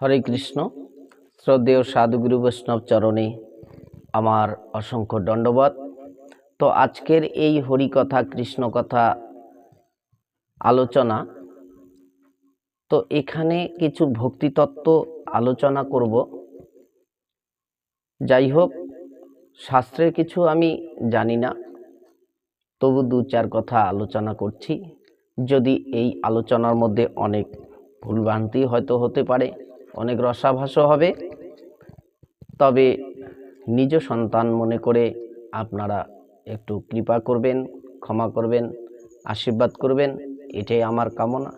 হরে কৃষ্ণ। শ্রদ্ধেয় সাধুগুরু বৈষ্ণব চরণে আমার অসংখ্য দণ্ডবত তো আজকের এই হরিকথা কৃষ্ণ কথা আলোচনা, তো এখানে কিছু ভক্তিতত্ত্ব আলোচনা করব। যাই হোক, শাস্ত্রের কিছু আমি জানি না, তবু দু চার কথা আলোচনা করছি। যদি এই আলোচনার মধ্যে অনেক ভুলভ্রান্তি হয়তো হতে পারে অনেক রসাভাসও হবে। তবে নিজ সন্তান মনে করে আপনারা একটু কৃপা করবেন, ক্ষমা করবেন, আশীর্বাদ করবেন, এটাই আমার কামনা।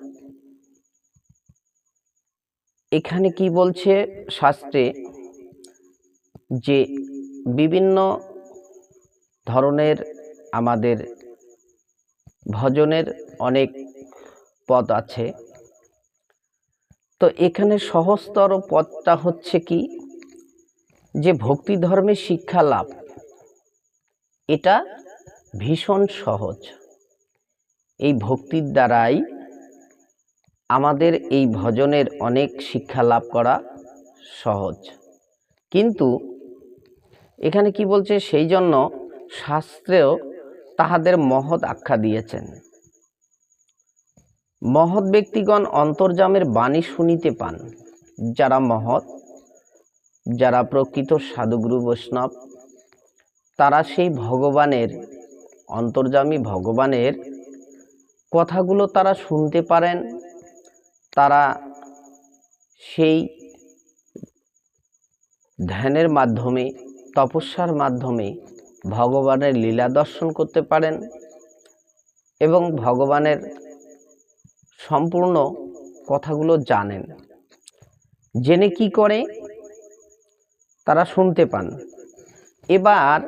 এখানে কি বলছে শাস্ত্রে যে বিভিন্ন ধরনের আমাদের ভজনের অনেক পদ আছে। তো এখানে সহজতর পথটা হচ্ছে কি? যে ভক্তি ধর্মে শিক্ষা লাভ। এটা ভীষণ সহজ। এই ভক্তির দ্বারাই আমাদের এই ভজনের অনেক শিক্ষা লাভ করা সহজ। কিন্তু এখানে কি বলছে? সেই জন্য শাস্ত্রেও তাহাদের মহৎ আখ্যা দিয়েছেন। মহৎ ব্যক্তিগণ অন্তর্জামের বাণী শুনিতে পান। যারা মহৎ, যারা প্রকৃত সাধুগুরু বৈষ্ণব, তারা সেই ভগবানের, অন্তর্জামী ভগবানের কথাগুলো তারা শুনতে পারেন, তারা সেই ধ্যানের মাধ্যমে, তপস্যার মাধ্যমে ভগবানের লীলা দর্শন করতে পারেন এবং ভগবানের সম্পূর্ণ কথাগুলো জানেন। জেনে কি করে? তারা শুনতে পান। এবার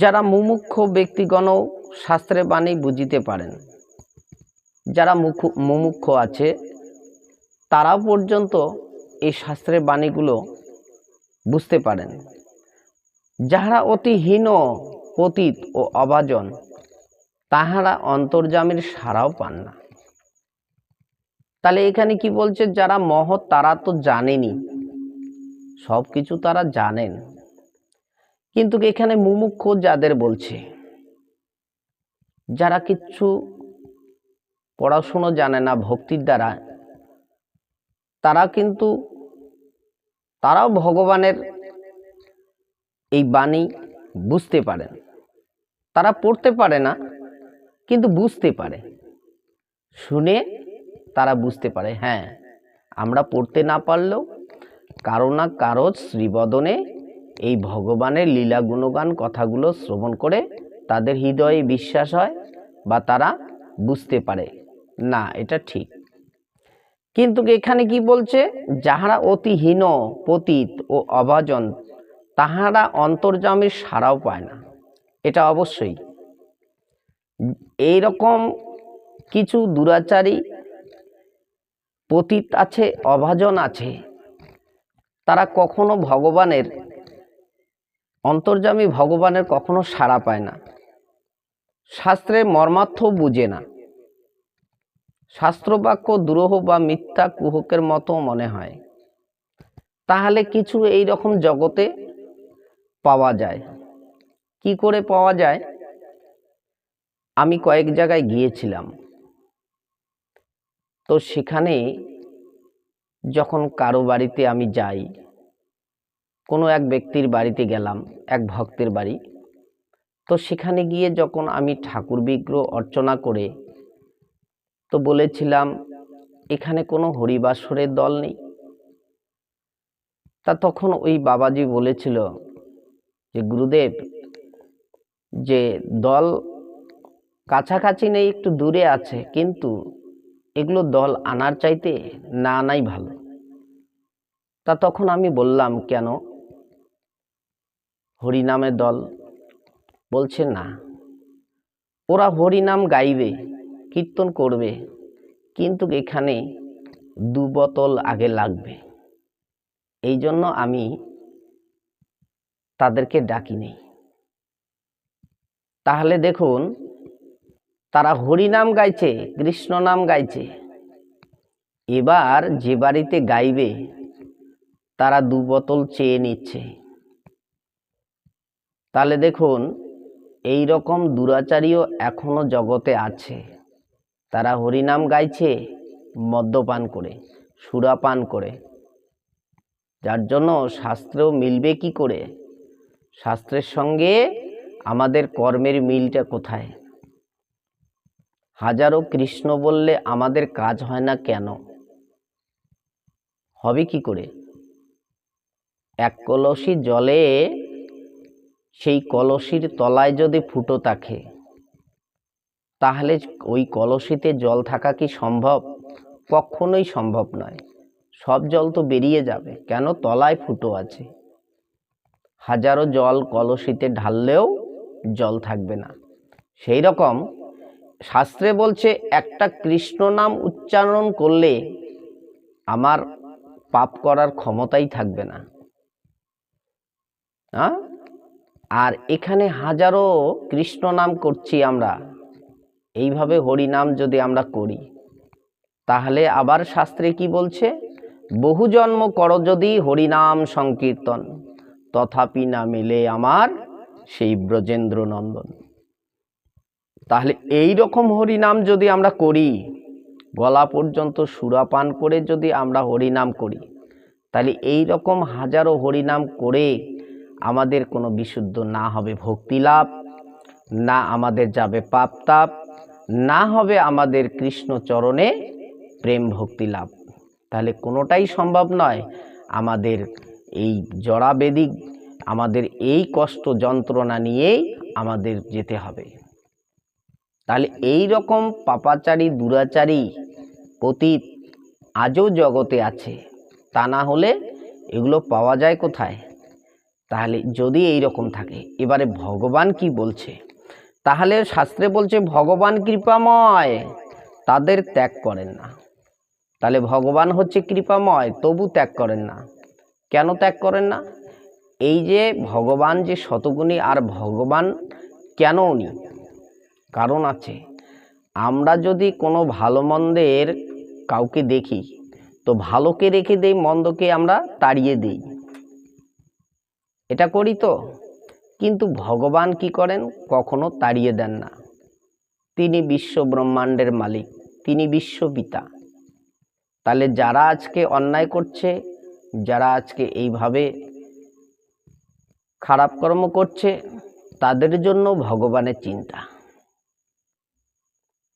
যারা মুমুক্ষ ব্যক্তিগণও শাস্ত্রের বাণী বুঝিতে পারেন, যারা মুখ মুমুক্ষ আছে, তারাও পর্যন্ত এই শাস্ত্রের বাণীগুলো বুঝতে পারেন। যাহারা অতি হীন পতিত ও অবাজন, তাহারা অন্তর্জামের সারাও পান না। তাহলে এখানে কি বলছে? যারা মহৎ, তারা তো জানেনি। সব কিছু তারা জানেন। কিন্তু এখানে মুমুক্ষ যাদের বলছে, যারা কিচ্ছু পড়াশুনো জানে না, ভক্তির দ্বারা, তারা কিন্তু, তারাও ভগবানের এই বাণী বুঝতে পারেন। তারা পড়তে পারে না, কিন্তু বুঝতে পারে। শুনে তারা বুঝতে পারে হ্যাঁ। আমরা পড়তে না পারলেও কারও না কারও শ্রীবদনে এই ভগবানের লীলা গুণগান কথাগুলো শ্রবণ করে তাদের হৃদয়ে বিশ্বাস হয় বা তারা বুঝতে পারে, না, এটা ঠিক। কিন্তু এখানে কি বলছে? যাহারা অতি হীন, পতিত ও অভাজন, তাহারা অন্তর্জামের সারাও পায় না। এটা অবশ্যই। এই রকম কিছু দুরাচারী পতিত আছে, অভাজন আছে। তারা কখনো ভগবানের অন্তর্জামী ভগবানের কখনো সাড়া পায় না। শাস্ত্রের মর্মার্থ বুঝে না। শাস্ত্রবাক্য দুরূহ বা মিথ্যা কুহকের মতো মনে হয়। তাহলে কিছু এই রকম জগতে পাওয়া যায়। কি করে পাওয়া যায়? আমি কয়েক জায়গায় গিয়েছিলাম। তো সেখানে যখন কারও বাড়িতে আমি যাই, কোনো এক ব্যক্তির বাড়িতে গেলাম, এক ভক্তের বাড়ি। তো সেখানে গিয়ে যখন আমি ঠাকুর বিগ্রহ অর্চনা করে, তো বলেছিলাম, এখানে কোনো হরিবাসরের দল নেই? তা তখন ওই বাবাজি বলেছিল যে, গুরুদেব, যে দল কাছাকাছি নেই, একটু দূরে আছে, কিন্তু এগুলো দল আনার চাইতে না আনাই ভালো। তা তখন আমি বললাম, কেন? হরিনামের দল? বলছে, না। ওরা হরিনাম গাইবে, কীর্তন করবে, কিন্তু এখানে দু বোতল আগে লাগবে। এই জন্য আমি তাদেরকে ডাকি নেই তাহলে দেখুন তারা হরিনাম গাইছে কৃষ্ণ নাম গাইছে। এবার যে বাড়িতে গাইবে, তারা দু বোতল চেয়ে নিচ্ছে। তাহলে দেখুন, এই রকম দুরাচারীও এখনও জগতে আছে। তারা হরিনাম গাইছে, মদ্যপান করে, সুরাপান করে। যার জন্য শাস্ত্রেও মিলবে কি করে? শাস্ত্রের সঙ্গে আমাদের কর্মের মিলটা কোথায়? হাজারো কৃষ্ণ বললে আমাদের কাজ হয় না কেন? হবে কি করে? এক কলসি জলে, সেই কলসির তলায় যদি ফুটো থাকে, তাহলে ওই কলসিতে জল থাকা কি সম্ভব? কখনোই সম্ভব নয়। সব জল তো বেরিয়ে যাবে। কেন? তলায় ফুটো আছে। হাজারো জল কলসিতে ঢাললেও জল থাকবে না। সেই রকম শাস্ত্রে বলছে, একটা কৃষ্ণ নাম উচ্চারণ করলে আমার পাপ করার ক্ষমতাই থাকবে না। হ্যাঁ আর এখানে হাজারো কৃষ্ণ নাম করছি আমরা। এইভাবে হরি নাম যদি আমরা করি, তাহলে আবার শাস্ত্রে কি বলছে? বহু জন্ম কর যদি হরিনাম সংকীর্তন, তথাপি না মিলে আমার সেই ব্রজেন্দ্র নন্দন তাহলে এই রকম হরিনাম যদি আমরা করি, গলা পর্যন্ত সুরাপান করে যদি আমরা হরিনাম করি, তাহলে এই রকম হাজারো হরিনাম করে আমাদের কোনো বিশুদ্ধ না হবে ভক্তি লাভ, না আমাদের যাবে পাপ তাপ, না হবে আমাদের কৃষ্ণ চরণে প্রেম ভক্তি লাভ। তাহলে কোনোটাই সম্ভব নয় আমাদের এই জড়াবেদিক আমাদের এই কষ্ট যন্ত্রণা নিয়েই আমাদের যেতে হবে। তাহলে এই রকম পাপাচারী, দুরাচারী পতীত আজও জগতে আছে। তা না হলে এগুলো পাওয়া যায় কোথায়? তাহলে যদি এই রকম থাকে, এবারে ভগবান কি বলছে? তাহলে শাস্ত্রে বলছে, ভগবান কৃপাময়, তাদের ত্যাগ করেন না। তাহলে ভগবান হচ্ছে কৃপাময়, তবু ত্যাগ করেন না। কেন ত্যাগ করেন না? এই যে ভগবান যে শতগুণী, আর ভগবান কেন উনি? কারণ আছে। আমরা যদি কোনো ভালো মন্দের কাউকে দেখি, তো ভালোকে রেখে দেই, মন্দকে আমরা তাড়িয়ে দিই। এটা করি তো। কিন্তু ভগবান কি করেন? কখনো তাড়িয়ে দেন না। তিনি বিশ্ব ব্রহ্মাণ্ডের মালিক, তিনি বিশ্বপিতা। তাহলে যারা আজকে অন্যায় করছে, যারা আজকে এইভাবে খারাপ কর্ম করছে, তাদের জন্য ভগবানের চিন্তা।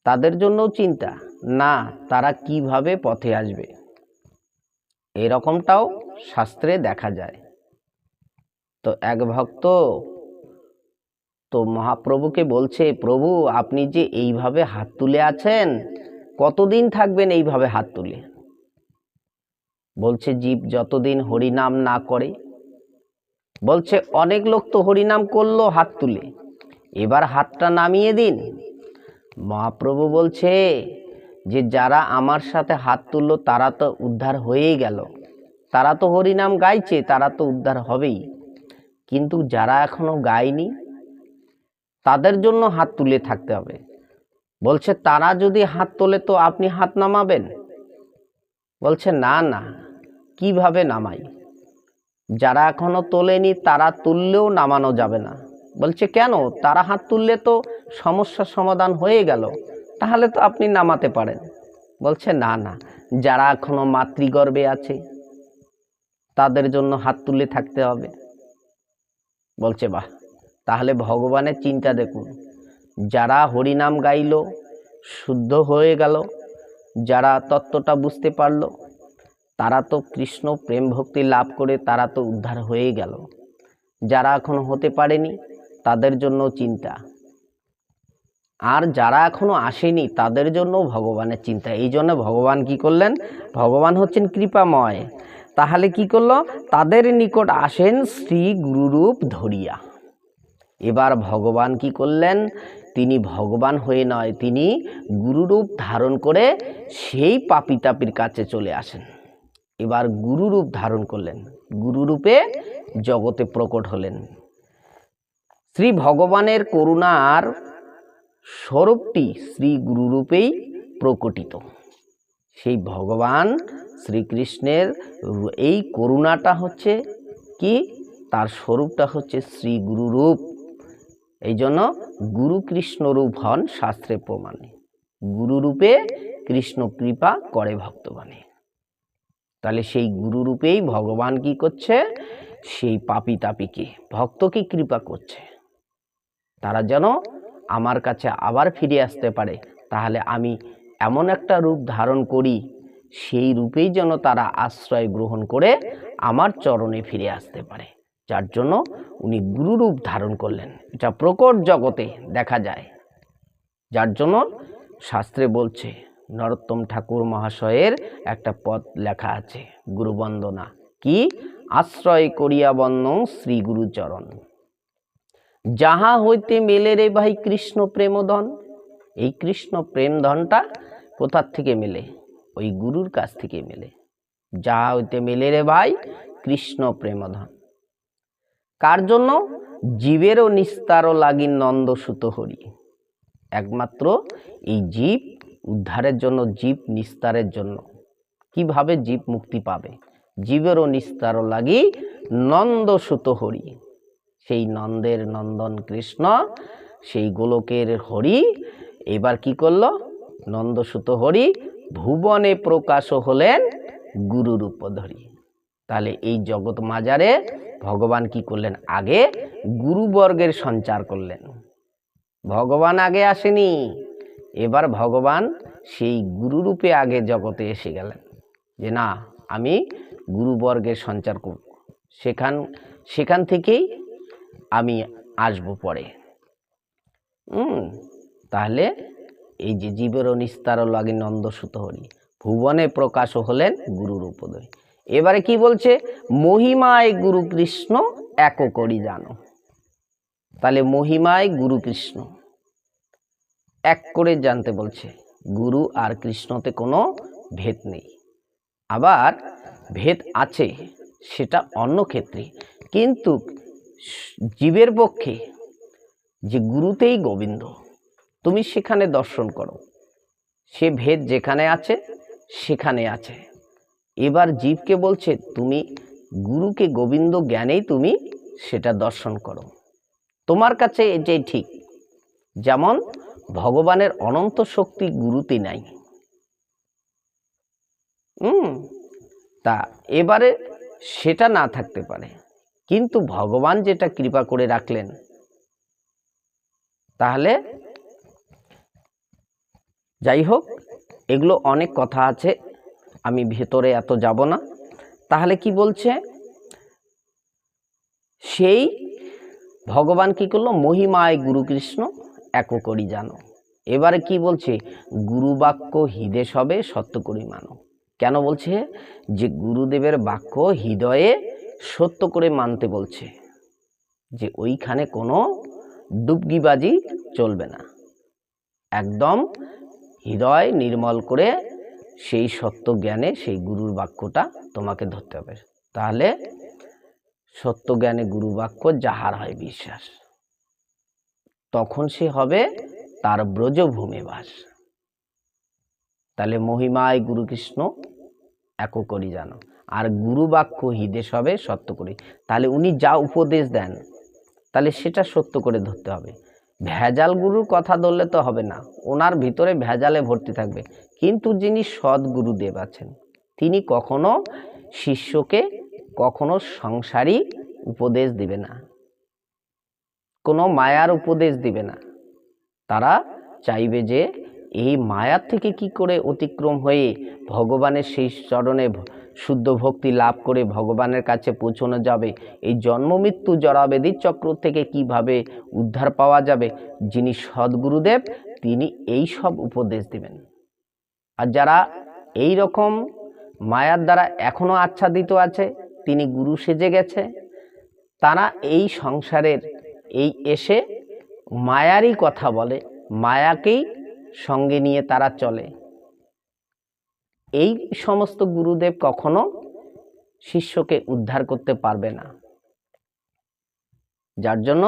তাদের জন্যও চিন্তা, না, তারা কীভাবে পথে আসবে? এরকমটাও শাস্ত্রে দেখা যায়। তো এক ভক্ত, তো মহাপ্রভুকে বলছে, প্রভু, আপনি যে এইভাবে হাত তুলে আছেন, কতদিন থাকবেন এইভাবে হাত তুলে? বলছে, জীব যতদিন হরিনাম না করে। বলছে, অনেক লোক তো হরিনাম করল হাত তুলে। এবার হাতটা নামিয়ে দিন মহাপ্রভু বলছে যে যারা আমার সাথে হাত তুললো, তারা তো উদ্ধার হয়েই গেল। তারা তো হরিনাম গাইছে, তারা তো উদ্ধার হবেই। কিন্তু যারা এখনও গায়নি, তাদের জন্য হাত তুলে থাকতে হবে। বলছে, তারা যদি হাত তোলে তো আপনি হাত নামাবেন? বলছে, না না, কীভাবে নামাই? যারা এখনও তোলেনি, তারা তুললেও নামানো যাবে না। বলছে, কেন? তারা হাত তুললে তো সমস্যার সমাধান হয়ে গেল। তাহলে তো আপনি নামাতে পারেন। বলছে, না না। যারা এখনও মাতৃগর্ভে আছে, তাদের জন্য হাত তুলে থাকতে হবে। বলছে, বাহ! তাহলে ভগবানের চিন্তা দেখুন। যারা হরিনাম গাইল, শুদ্ধ হয়ে গেল, যারা তত্ত্বটা বুঝতে পারল, তারা তো কৃষ্ণ প্রেম ভক্তি লাভ করে তারা তো উদ্ধার হয়ে গেল। যারা এখনও হতে পারেনি তাদের জন্য চিন্তা। আর যারা এখনও আসেনি, তাদের জন্য ভগবানের চিন্তা। এই জন্য ভগবান কি করলেন? ভগবান হচ্ছেন কৃপাময়। তাহলে কি করল? তাদের নিকট আসেন শ্রী গুরুরূপ ধরিয়া। এবার ভগবান কি করলেন? তিনি ভগবান হয়ে নয়, তিনি গুরুরূপ ধারণ করে সেই পাপি তাপির কাছে চলে আসেন। এবার গুরুরূপ ধারণ করলেন। গুরুরূপে জগতে প্রকট হলেন। শ্রী ভগবানের করুণার স্বরূপটি শ্রী গুরুরূপেই প্রকটিত। সেই ভগবান শ্রীকৃষ্ণের এই করুণাটা হচ্ছে কি? তার স্বরূপটা হচ্ছে শ্রী গুরুরূপ এই জন্য গুরু কৃষ্ণ রূপ হন শাস্ত্রে প্রমাণে। গুরুরূপে কৃষ্ণ কৃপা করে ভক্তবানে তাহলে সেই গুরুরূপেই ভগবান কি করছে? সেই পাপি তাপিকে। ভক্তকে কৃপা করছে? তারা যেন আমার কাছে আবার ফিরে আসতে পারে। তাহলে আমি এমন একটা রূপ ধারণ করি, সেই রূপেই যেন তারা আশ্রয় গ্রহণ করে আমার চরণে ফিরে আসতে পারে। যার জন্য উনি গুরুরূপ ধারণ করলেন। এটা প্রকট জগতে দেখা যায়। যার জন্য শাস্ত্রে বলছে, নরোত্তম ঠাকুর মহাশয়ের একটা পদ লেখা আছে, গুরুবন্দনা। কি? আশ্রয় করিয়া বন্দন শ্রী গুরুচরণ। যাহা হইতে মেলে রে ভাই কৃষ্ণ প্রেমধন, এই কৃষ্ণ প্রেম ধনটা কোথার থেকে মেলে? ওই গুরুর কাছ থেকে মেলে। যাহা হইতে মেলে রে ভাই কৃষ্ণ প্রেমধন। কার জন্য? জীবেরও নিস্তারও লাগি নন্দ সুত হরি। একমাত্র এই জীব উদ্ধারের জন্য, জীব নিস্তারের জন্য। কীভাবে জীব মুক্তি পাবে? জীবেরও নিস্তারও লাগি নন্দ সুত হরি। সেই নন্দের নন্দন কৃষ্ণ, সেই গোলকের হরি। এবার কি করল? নন্দসুত হরি ভুবনে প্রকাশ হলেন গুরুরূপ ধরি তাহলে এই জগৎ মাজারে ভগবান কি করলেন? আগে গুরুবর্গের সঞ্চার করলেন। ভগবান আগে আসেনি, এবার ভগবান সেই গুরুরূপে আগে জগতে এসে গেলেন। যে না, আমি গুরুবর্গের সঞ্চার করব। সেখান সেখান থেকেই আমি আসব পরে। হুম, তাহলে এই যে জীবেরও নিস্তার লাগে নন্দসুত হরি ভুবনে প্রকাশ হলেন গুরুর উপদয় এবারে কি বলছে? মহিমায় গুরু কৃষ্ণ এক করি জানো। তাহলে মহিমায় গুরু কৃষ্ণ এক করে জানতে বলছে, গুরু আর কৃষ্ণতে কোনো ভেদ নেই। আবার ভেদ আছে, সেটা অন্য ক্ষেত্রে। কিন্তু জীবের পক্ষে যে গুরুতেই গোবিন্দ, তুমি সেখানে দর্শন করো। সে ভেদ যেখানে আছে, সেখানে আছে। এবার জীবকে বলছে, তুমি গুরুকে গোবিন্দ জ্ঞানেই তুমি সেটা দর্শন করো। তোমার কাছে এটাই ঠিক। যেমন ভগবানের অনন্ত শক্তি গুরুতে নাই। হুম তা এবারে সেটা না থাকতে পারে। কিন্তু ভগবান যেটা কৃপা করে রাখলেন, তাহলে যাই হোক, এগুলো অনেক কথা আছে, আমি ভেতরে এত যাব না। তাহলে কি বলছে? সেই ভগবান কি করল? মহিমায় গুরু কৃষ্ণ এক করি জানো। এবারে কি বলছে? গুরু বাক্য হৃদয় সবে সত্য করি মানো। কেন বলছে? যে গুরুদেবের বাক্য হৃদয়ে সত্য করে মানতে বলছে যে ওইখানে কোনো ডুবগিবাজি চলবে না। একদম হৃদয় নির্মল করে সেই সত্য জ্ঞানে সেই গুরুর বাক্যটা তোমাকে ধরতে হবে। তাহলে সত্য জ্ঞানে গুরু বাক্য যাহার হয় বিশ্বাস, তখন সে হবে তার ব্রজভূমে বাস তাহলে মহিমায় গুরু কৃষ্ণ এক করি জানো। আর গুরু বাক্য হিদেশ হবে সত্য করি। তাহলে উনি যা উপদেশ দেন, তাহলে সেটা সত্য করে ধরতে হবে। ভেজাল গুরুর কথা ধরলে তো হবে না, ওনার ভিতরে ভেজালে ভর্তি থাকবে। কিন্তু যিনি সৎ গুরুদেব আছেন, তিনি কখনো শিষ্যকে কখনো সংসারী উপদেশ দিবে না। কোনো মায়ার উপদেশ দিবে না। তারা চাইবে যে, এই মায়ার থেকে কি করে অতিক্রম হয়ে ভগবানের সেই চরণে শুদ্ধ ভক্তি লাভ করে ভগবানের কাছে পৌঁছানো যাবে। এই জন্ম মৃত্যু জরাবেদির চক্র থেকে কীভাবে উদ্ধার পাওয়া যাবে? যিনি সদ্গুরুদেব, তিনি এই সব উপদেশ দিবেন। আর যারা এই রকম মায়ার দ্বারা এখনও আচ্ছাদিত আছে, তিনি গুরু সেজে গেছে, তারা এই সংসারের, এই এসে মায়ারই কথা বলে, মায়াকেই সঙ্গে নিয়ে তারা চলে। এই সমস্ত গুরুদেব কখনো শিষ্যকে উদ্ধার করতে পারবে না। যার জন্য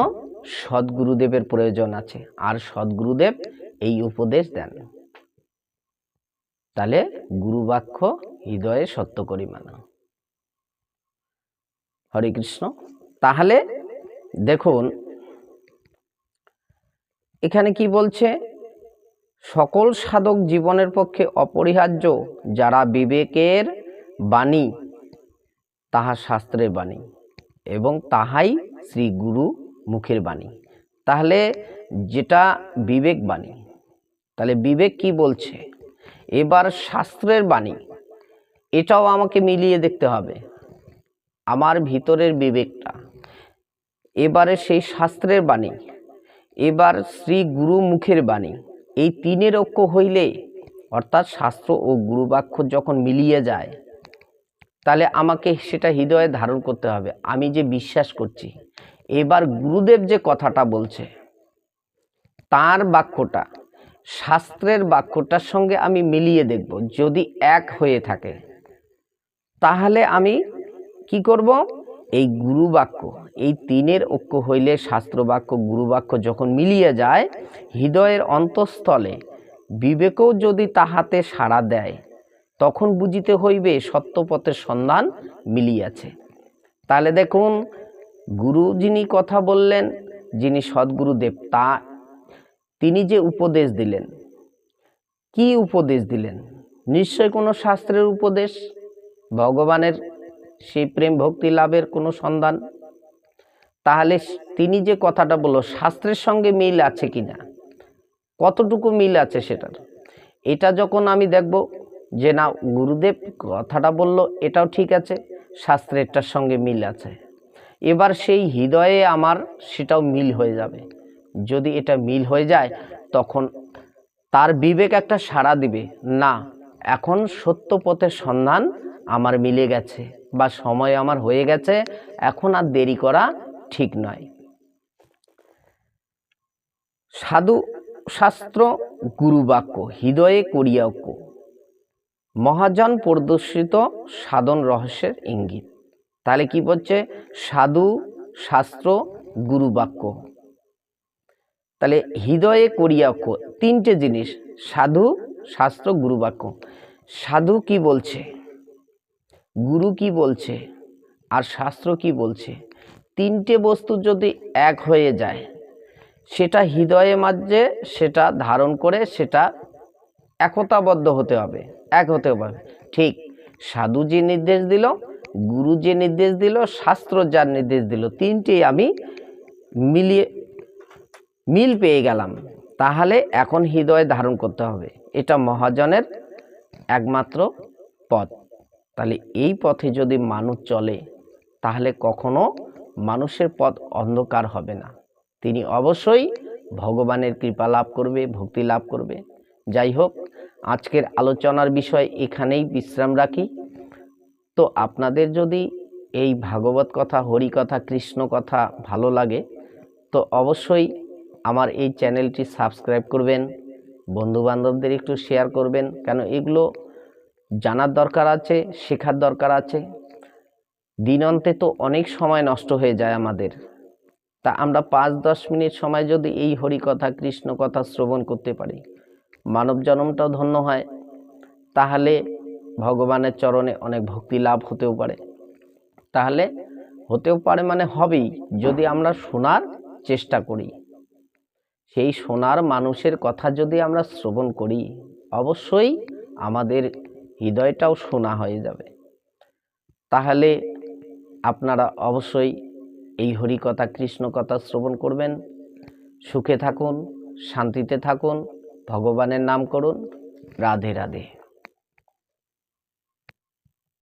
সদ্গুরুদেবের প্রয়োজন আছে, আর সদ্গুরুদেব এই উপদেশ দেন। তাহলে গুরুবাক্য হৃদয়ে সত্য করি মানা। হরে কৃষ্ণ। তাহলে দেখুন, এখানে কি বলছে? সকল সাধক জীবনের পক্ষে অপরিহার্য, যারা বিবেকের বাণী, তাহা শাস্ত্রের বাণী এবং তাহাই শ্রী গুরু মুখের বাণী। তাহলে যেটা বিবেক বাণী, তাহলে বিবেক কি বলছে? এবার শাস্ত্রের বাণী, এটাও আমাকে মিলিয়ে দেখতে হবে। আমার ভিতরের বিবেকটা। এবারে সেই শাস্ত্রের বাণী, এবার শ্রী গুরু মুখের বাণী। এই তিনের ঐক্য হইলে, অর্থাৎ শাস্ত্র ও গুরুবাক্য যখন মিলিয়ে যায়, তাহলে আমাকে সেটা হৃদয়ে ধারণ করতে হবে। আমি যে বিশ্বাস করছি, এবার গুরুদেব যে কথাটা বলছে, তার বাক্যটা, শাস্ত্রের বাক্যটার সঙ্গে আমি মিলিয়ে দেখব। যদি এক হয়ে থাকে, তাহলে আমি কি করব? এই গুরু বাক্য এই তিনের ঐক্য হইলে শাস্ত্রবাক্য, গুরুবাক্য যখন মিলিয়ে যায়, হৃদয়ের অন্তঃস্থলে বিবেকও যদি তাহাতে সাড়া দেয়, তখন বুঝিতে হইবে সত্যপথের সন্ধান মিলিয়াছে। তাহলে দেখুন, গুরু যিনি কথা বললেন, যিনি সদ্গুরুদেব তা তিনি যে উপদেশ দিলেন, কি উপদেশ দিলেন? নিশ্চয় কোনো শাস্ত্রের উপদেশ? ভগবানের সেই প্রেম ভক্তি লাভের কোনো সন্ধান? তাহলে তিনি যে কথাটা বলল, শাস্ত্রের সঙ্গে মিল আছে কি না? কতটুকু মিল আছে সেটার? এটা যখন আমি দেখব যে না, গুরুদেব কথাটা বলল, এটাও ঠিক আছে, শাস্ত্রেরটার সঙ্গে মিল আছে। এবার সেই হৃদয়ে আমার সেটাও মিল হয়ে যাবে। যদি এটা মিল হয়ে যায়, তখন তার বিবেক একটা সাড়া দিবে, না, এখন সত্য পথের সন্ধান আমার মিলে গেছে বা সময় আমার হয়ে গেছে, এখন আর দেরি করা ঠিক নয়। সাধু শাস্ত্র গুরুবাক্য, হৃদয়ে করিয়াক্য মহাজন প্রদর্শিত সাধন রহস্যের ইঙ্গিত। তাহলে কি বলছে? সাধু শাস্ত্র গুরুবাক্য। তাহলে হৃদয়ে করিয়াক্ষ তিনটে জিনিস, সাধু শাস্ত্র গুরুবাক্য। সাধু কি বলছে? গুরু কি বলছে? আর শাস্ত্র কি বলছে? তিনটে বস্তু যদি এক হয়ে যায়, সেটা হৃদয়ে মাঝে সেটা ধারণ করে, সেটা একতাবদ্ধ হতে হবে, এক হতে হবে। ঠিক, সাধু যে নির্দেশ দিল, গুরু যে নির্দেশ দিল, শাস্ত্র যার নির্দেশ দিল, তিনটেই আমি মিলিয়ে, মিল পেয়ে গেলাম। তাহলে এখন হৃদয়ে ধারণ করতে হবে। এটা মহাজনের একমাত্র পথ। তাহলে এই পথে যদি মানুষ চলে, তাহলে কখনো মানুষের পথ অন্ধকার হবে না। তিনি অবশ্যই ভগবানের কৃপা লাভ করবে, ভক্তি লাভ করবে। যাই হোক, আজকের আলোচনার বিষয় এখানেই বিশ্রাম রাখি। তো আপনাদের যদি এই ভাগবত কথা, হরি কথা, কৃষ্ণ কথা ভালো লাগে, তো অবশ্যই আমার এই চ্যানেলটি সাবস্ক্রাইব করবেন বন্ধু বান্ধবদের একটু শেয়ার করবেন, কেন এগুলো জানার দরকার আছে, শেখার দরকার আছে। দিন অন্তে তো অনেক সময় নষ্ট হয়ে যায় আমাদের। তা আমরা পাঁচ দশ মিনিট সময় যদি এই হরি কথা কৃষ্ণ কথা শ্রবণ করতে পারি, মানব জন্মটাও ধন্য হয়, তাহলে ভগবানের চরণে অনেক ভক্তি লাভ হতেও পারে। তাহলে হতেও পারে মানে হবেই, যদি আমরা শোনার চেষ্টা করি। সেই শোনার মানুষের কথা যদি আমরা শ্রবণ করি, অবশ্যই আমাদের হৃদয়টাও শোনা হয়ে যাবে। তাহলে আপনারা অবশ্যই এই হরিকথা কথা কৃষ্ণ কথা শ্রবণ করবেন। সুখে থাকুন, শান্তিতে থাকুন, ভগবানের নাম করুন। রাধে রাধে।